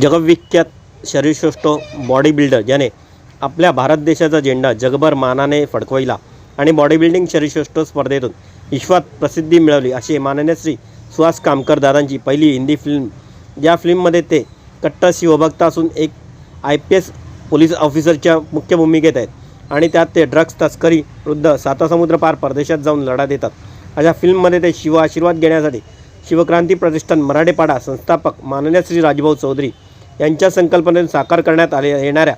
जगविख्यात शरीरश्रेष्ठ body builder ज्याने आपल्या भारत देशाचा झेंडा जगभर मानाने फडकवला आणि बॉडी बिल्डिंग शरीरश्रेष्ठ स्पर्धेतून विश्वात प्रसिद्धी मिळवली अशी माननीय श्री सुहास कामकर दादांची पहिली हिंदी फिल्म या फिल्ममध्ये ते कट्टर शिवभक्त असून एक आय पी एस पोलीस ऑफिसरच्या मुख्य भूमिकेत आहेत आणि त्यात ते ड्रग्ज तस्करी वृद्ध सातासमुद्र पार परदेशात जाऊन लढा देतात. अशा फिल्ममध्ये ते शिव आशीर्वाद घेण्यासाठी शिवक्रांती प्रतिष्ठान मराठेपाडा संस्थापक माननीय श्री राजभाऊ चौधरी यांच्या संकल्पनेतून साकार करण्यात आले येणाऱ्या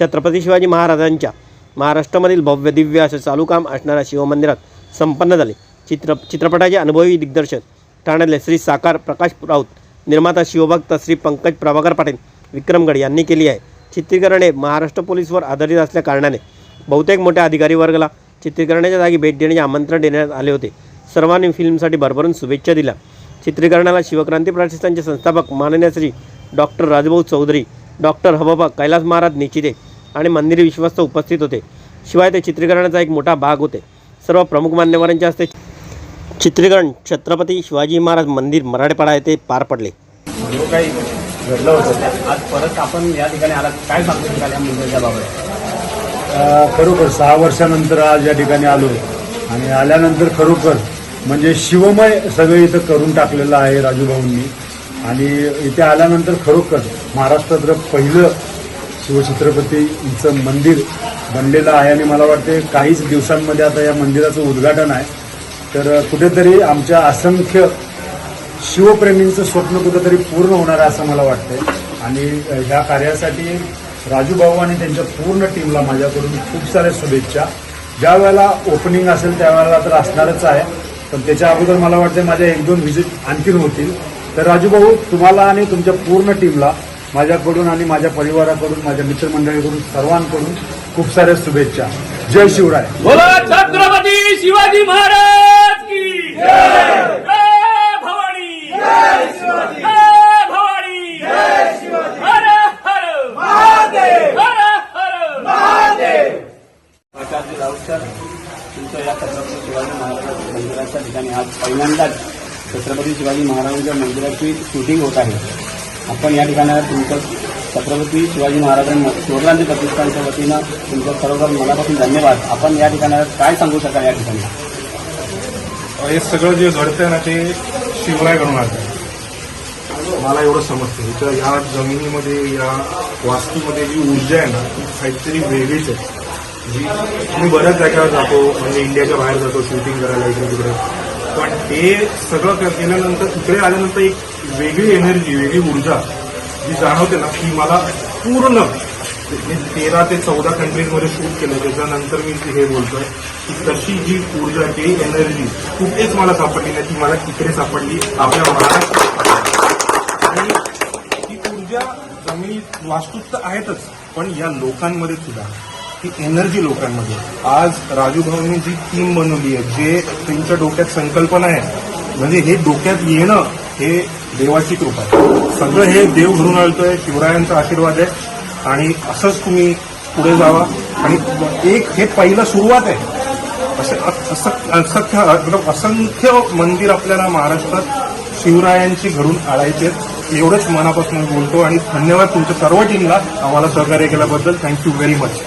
छत्रपती शिवाजी महाराजांच्या महाराष्ट्रामधील भव्य दिव्य असे चालू काम असणाऱ्या शिवमंदिरात संपन्न झाले. चित्र चित्रपटाचे अनुभवी दिग्दर्शक ठाण्यातले श्री साकार प्रकाश राऊत निर्माता शिवभक्त श्री पंकज प्रभाकर पाटील विक्रमगड यांनी केली आहे. चित्रीकरण हे महाराष्ट्र पोलीसवर आधारित असल्या कारणाने बहुतेक मोठ्या अधिकारी वर्गाला चित्रीकरणाच्या जागी भेट देण्याचे आमंत्रण देण्यात आले होते. सर्वांनी फिल्मसाठी भरभरून शुभेच्छा दिल्या. चित्रीकरणाला शिवक्रांती प्रतिष्ठानचे संस्थापक माननीय श्री डॉक्टर राजभाऊ चौधरी डॉक्टर हबबा कैलास महाराज निचिते आणि मंदिर विश्वस्त उपस्थित होते. शिवाय ते चित्रीकरणाचा एक मोठा भाग होते. सर्व प्रमुख मान्यवरांच्या हस्ते चित्रीकरण छत्रपती शिवाजी महाराज मंदिर मराठेपाडा येथे पार पडले. जो काही घडलं होतं आज परत आपण या ठिकाणी आला काय सांगू शकाल या मुंबईच्या बाबत अ, खरोखर सहा वर्षानंतर आज या ठिकाणी आलो आणि आल्यानंतर खरोखर म्हणजे शिवमय सगळं इथं करून टाकलेलं आहे राजूभाऊंनी. आणि इथे आल्यानंतर खरोखर महाराष्ट्रातलं पहिलं शिवछत्रपतीचं मंदिर बनलेलं आहे आणि मला वाटते काहीच दिवसांमध्ये आता या मंदिराचं उद्घाटन आहे. तर कुठेतरी आमच्या असंख्य शिवप्रेमींचं स्वप्न कुठेतरी पूर्ण होणार आहे असं मला वाटतंय. आणि ह्या कार्यासाठी राजू भाऊ आणि त्यांच्या पूर्ण टीमला माझ्याकडून खूप साऱ्या शुभेच्छा. ज्या वेळेला ओपनिंग असेल त्यावेळेला तर असणारच आहे. पण त्याच्या अगोदर मला वाटतं माझ्या एक दोन व्हिजिट आणखीन होतील. तर राजू भाऊ तुम्हाला आणि तुमच्या पूर्ण टीमला माझ्याकडून आणि माझ्या परिवाराकडून माझ्या मित्रमंडळीकडून सर्वांकडून खूप साऱ्या शुभेच्छा. जय शिवराय. बोला छत्रपती शिवाजी महाराज की जय! भवानी! जय भवानी! हर हर! महादेव! हर हर! महादेव! प्रकाशजी राऊत सर तुमचं या छत्रपती शिवाजी महाराज मंदिराच्या ठिकाणी आज पहिल्यांदाच छत्रपती शिवाजी महाराजांच्या मंदिराची शूटिंग होत आहे. आपण या ठिकाणी तुमचं छत्रपती शिवाजी महाराजांना शिवक्रांती प्रतिष्ठानच्या वतीनं तुमचं खरोखर मनापासून धन्यवाद. आपण या ठिकाणी काय सांगू शकाल या ठिकाणी? हे सगळं जे घडतंय ना ते शिवरायकडून आहे मला एवढं समजतं. इथं ह्या जमिनीमध्ये या वास्तूमध्ये जी ऊर्जा आहे ना ती काहीतरी वेगळीच आहे. जी मी बऱ्याच जागेवर जातो म्हणजे इंडियाच्या बाहेर जातो शूटिंग करायला इकडे तिकडे पण हे सगळं केल्यानंतर इकडे आल्यानंतर एक वेगळी एनर्जी वेगळी ऊर्जा जी जाणवते ना ती मला पूर्ण मी तेरा ते चौदा कंट्रीजमध्ये शूट केलं त्याच्यानंतर मी हे बोलतोय की तशी जी ऊर्जा ती एनर्जी कुठेच मला सापडली नाही ती मला तिकडे सापडली. आपल्या महाराष्ट्रात आणि ती ऊर्जा जमिनीत वास्तूत तर आहेतच पण या लोकांमध्ये सुद्धा. ती एनर्जी लोकांमध्ये. आज राजू भाऊंनी जी टीम बनवली आहे जे त्यांच्या डोक्यात संकल्पना आहे म्हणजे हे डोक्यात येणं हे देवाची कृपा आहे. सगळं हे देव घडून आलतोय शिवरायांचा आशीर्वाद आहे आणि असंच तुम्ही पुढे जावा. आणि एक हे पहिलं सुरुवात आहे. असे असं- असंख्य मतलब असंख्य मंदिर आपल्याला महाराष्ट्रात शिवरायांची घडून आणायचे एवढंच मनापासून बोलतो आणि धन्यवाद तुमच्या सर्व टीमला आम्हाला सहकार्य केल्याबद्दल थँक्यू व्हेरी मच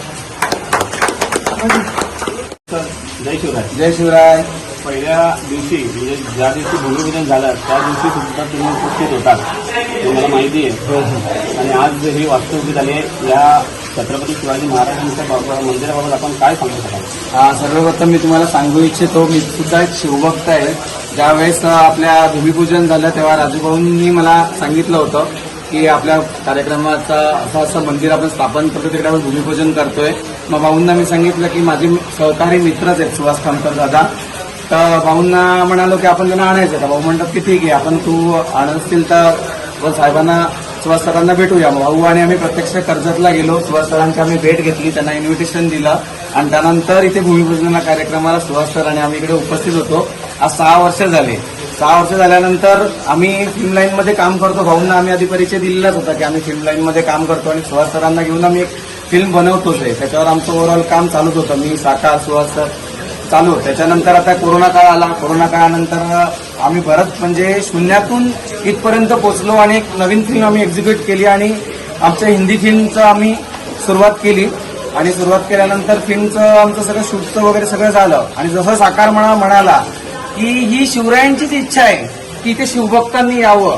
जय शिवराय. जय शिवराय. पहिल्या दिवशी म्हणजे ज्या दिवशी भूमिपूजन झालं त्या दिवशी सुद्धा तुम्ही उपस्थित होतात हे मला माहिती आहे. आणि आज ही वास्तू उभी झाली या छत्रपती शिवाजी महाराजांच्या बाबा- मंदिराबाबत आपण काय सांगू शकाल? हा, सर्वप्रथम मी तुम्हाला सांगू इच्छितो मी सुद्धा एक शिवभक्त आहे. ज्यावेळेस आपल्या भूमिपूजन झालं तेव्हा राजूभाऊंनी मला सांगितलं होतं की आपल्या कार्यक्रमाचा असं असं मंदिर आपण स्थापन करतो तिकडे आपण भूमिपूजन करतोय. मग भाऊंना मी सांगितलं की माझे सहकारी मित्रच आहेत सुहास खामकर दादा. तर भाऊंना म्हणालो की आपण त्यांना आणायचं का भाऊ म्हणतात की ठीक आहे आपण तू आणत तर व साहेबांना सुहास सरांना भेटूया. मग भाऊ आणि आम्ही प्रत्यक्ष कर्जतला गेलो. सुहास सरांची आम्ही भेट घेतली त्यांना इन्व्हिटेशन दिलं. आणि त्यानंतर इथे भूमिपूजना कार्यक्रमाला सुहास सर आणि आम्ही इकडे उपस्थित होतो. आज सहा वर्ष झाले. सहा वर्ष झाल्यानंतर आम्ही फिल्म लाईनमध्ये काम करतो. भाऊंना आम्ही आधी परिचय दिलेलाच होता की आम्ही फिल्म लाईनमध्ये काम करतो. आणि सुहास सरांना घेऊन आम्ही एक फिल्म बनवतोच आहे. त्याच्यावर आमचं ओव्हरऑल काम चालूच होतं. मी साकार सुहास सर चालू. त्याच्यानंतर आता कोरोना काळ आला. कोरोना काळानंतर आम्ही भरत म्हणजे शून्यातून इथपर्यंत पोचलो आणि एक नवीन फिल्म आम्ही एक्झिक्यूट केली आणि आमच्या हिंदी फिल्मचं आम्ही सुरुवात केली. आणि सुरुवात केल्यानंतर फिल्मचं आमचं सगळं शूटचं वगैरे सगळं झालं. आणि जसं साकार म्हणा म्हणाला की ही शिवरायांचीच इच्छा आहे की ते शिवभक्तांनी यावं.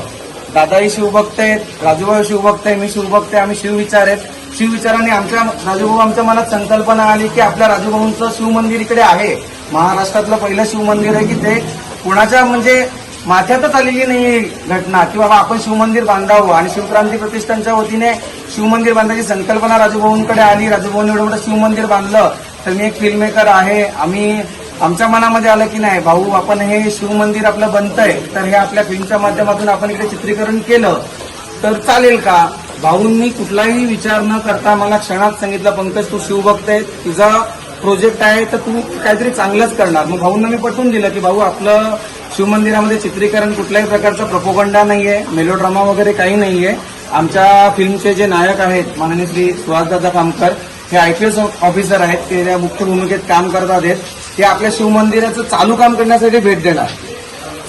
दादाही शिवभक्त आहेत राजूभाऊ शिवभक्त आहे मी शिवभक्त आहे आम्ही शिवविचार आहेत. शिवविचाराने आमच्या राजूभाऊ आमच्या मनात संकल्पना आली की आपल्या राजूभाऊंचं शिवमंदिर इकडे आहे. महाराष्ट्रातलं पहिलं शिवमंदिर आहे की ते कुणाच्या म्हणजे माथ्यातच आलेली नाही घटना. की बाबा आपण शिवमंदिर बांधावं आणि शिवक्रांती प्रतिष्ठानच्या वतीने शिवमंदिर बांधायची संकल्पना राजूभाऊंकडे आली. राजूभाऊंनी एवढं मोठं शिवमंदिर बांधलं तर मी एक फिल्म मेकर आहे. आम्ही आमच्या मनामध्ये आलं की नाही भाऊ आपण हे शिवमंदिर आपलं बनतंय तर हे आपल्या फिल्मच्या माध्यमातून आपण इकडे चित्रीकरण केलं तर चालेल का? भाऊंनी कुठलाही विचार न करता मला क्षणात सांगितलं पंकज तू शिवभक्त आहे तुझा प्रोजेक्ट आहे तर तू काहीतरी चांगलंच करणार. मग भाऊंना मी पटवून दिलं की भाऊ आपलं शिवमंदिरामध्ये चित्रीकरण कुठल्याही प्रकारचा प्रपोगंडा आहे मेलोड्रामा वगैरे काही नाही आहे आमच्या फिल्मचे जे नायक आहेत माननीय श्री सुहासदादा कामकर हे आय पी एस ऑफिसर आहेत ते मुख्य भूमिकेत काम करतात आहेत. ते आपल्या शिवमंदिराचं चालू काम करण्यासाठी भेट देणार.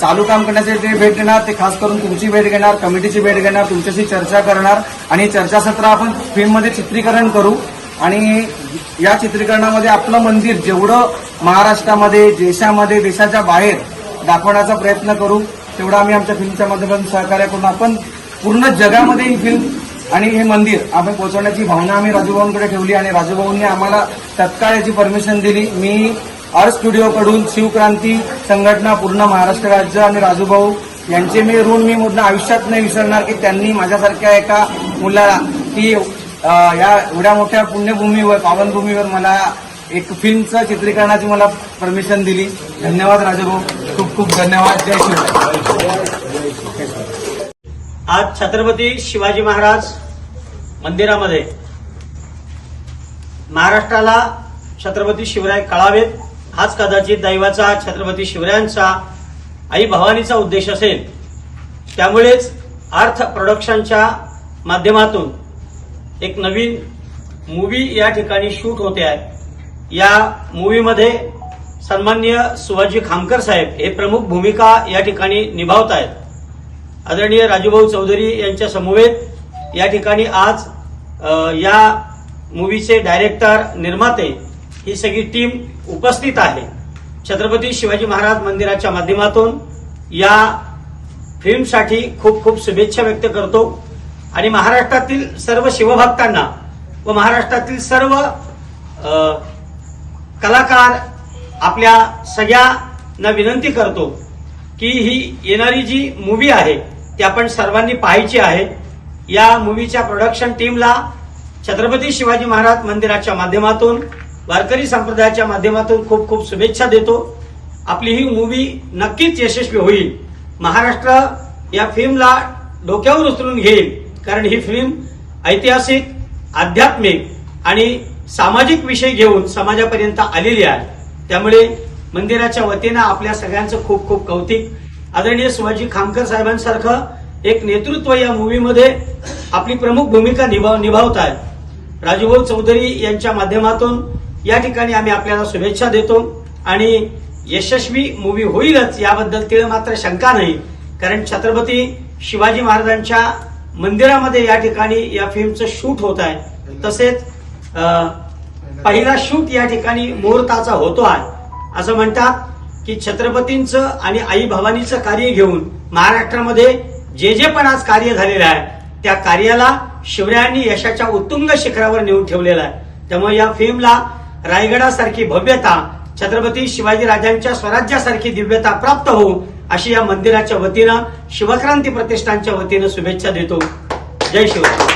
चालू काम करण्यासाठी भेट देणार ते खास करून तुमची भेट घेणार कमिटीची भेट घेणार तुमच्याशी चर्चा करणार आणि चर्चासत्र आपण फिल्ममध्ये चित्रीकरण करू. आणि या चित्रीकरणामध्ये आपलं मंदिर जेवढं महाराष्ट्रामध्ये देशामध्ये देशाच्या बाहेर दाखवण्याचा प्रयत्न करू तेवढा आम्ही आमच्या फिल्मच्या माध्यमातून सहकार्य करून आपण पूर्ण जगामध्ये ही फिल्म आणि हे मंदिर आपण पोहोचवण्याची भावना आम्ही राजूभाऊंकडे ठेवली आणि राजूभाऊंनी आम्हाला तत्काळ याची परमिशन दिली. मी आर स्टुडिओकडून शिवक्रांती संघटना पूर्ण महाराष्ट्र राज्य आणि राजूभाऊ यांचे मी ऋण मी मुद्दा आयुष्यात नाही विसरणार की त्यांनी माझ्यासारख्या एका मुलाला की या एवढ्या मोठ्या पुण्यभूमीवर पावनभूमीवर मला एक फिल्मचं चित्रीकरणाची मला परमिशन दिली. धन्यवाद राजूभाऊ. खूप खूप धन्यवाद. जय शिवराय आज छत्रपती शिवाजी महाराज मंदिरामध्ये महाराष्ट्राला छत्रपती शिवराय कळावेत. हाच कदाचित दैवाचा छत्रपती शिवरायांचा आई भवानीचा उद्देश असेल. त्यामुळेच अर्थ प्रोडक्शनच्या माध्यमातून एक नवीन मूवी या ठिकाणी शूट होते आहे. या मूवीमध्ये सन्मान्य शिवाजी खामकर साहेब हे प्रमुख भूमिका या ठिकाणी निभावत आहेत. आदरणीय राजूभाऊ चौधरी यांच्या समवेत या ठिकाणी आज या मूवीचे डायरेक्टर निर्माते ही सगळी टीम उपस्थित आहे. छत्रपती शिवाजी महाराज मंदिराच्या माध्यमातून या फिल्मसाठी खूप खूप शुभेच्छा व्यक्त करतो. आणि महाराष्ट्रातील सर्व शिवभक्तांना व महाराष्ट्रातील सर्व कलाकार आपल्या सगळ्यांना विनंती करतो की ही येणारी जी मूवी आहे ती आपण सर्वांनी पाहायची आहे. या मूवीच्या प्रोडक्शन टीमला छत्रपती शिवाजी महाराज मंदिराच्या माध्यमातून वारकरी संप्रदायाच्या माध्यमातून खूप खूप शुभेच्छा देतो. आपली ही मूवी नक्कीच यशस्वी होईल. महाराष्ट्र या फिल्मला डोक्यावर उचलून घेईल. कारण ही फिल्म ऐतिहासिक आध्यात्मिक आणि सामाजिक विषय घेऊन समाजापर्यंत आलेली आहे. त्यामुळे मंदिराच्या वतीनं आपल्या सगळ्यांचं खूप खूप कौतिक. आदरणीय शिवाजी खामकर साहेबांसारखं एक नेतृत्व या मूवीमध्ये आपली प्रमुख भूमिका निभाव निभावत आहेत राजूभाऊ चौधरी यांच्या माध्यमातून या ठिकाणी आम्ही आपल्याला शुभेच्छा देतो. आणि यशस्वी मूवी होईलच याबद्दल तिळ मात्र शंका नाही. कारण छत्रपती शिवाजी महाराजांच्या मंदिरामध्ये या ठिकाणी या फिल्मचं शूट होत आहे. तसेच पहिला शूट या ठिकाणी मुहूर्ताचा होतो आहे. असं म्हणतात की छत्रपतींचं आणि आई भवानीचं कार्य घेऊन महाराष्ट्रामध्ये जे जे पण आज कार्य झालेलं आहे त्या कार्याला शिवरायांनी यशाच्या उत्तुंग शिखरावर नेऊन ठेवलेलं आहे. त्यामुळे या फिल्मला रायगडासारखी भव्यता छत्रपती शिवाजी राजांच्या स्वराज्यासारखी दिव्यता प्राप्त होऊ अशी या मंदिराच्या वतीनं शिवक्रांती प्रतिष्ठानच्या वतीनं शुभेच्छा देतो. जय शिवराय.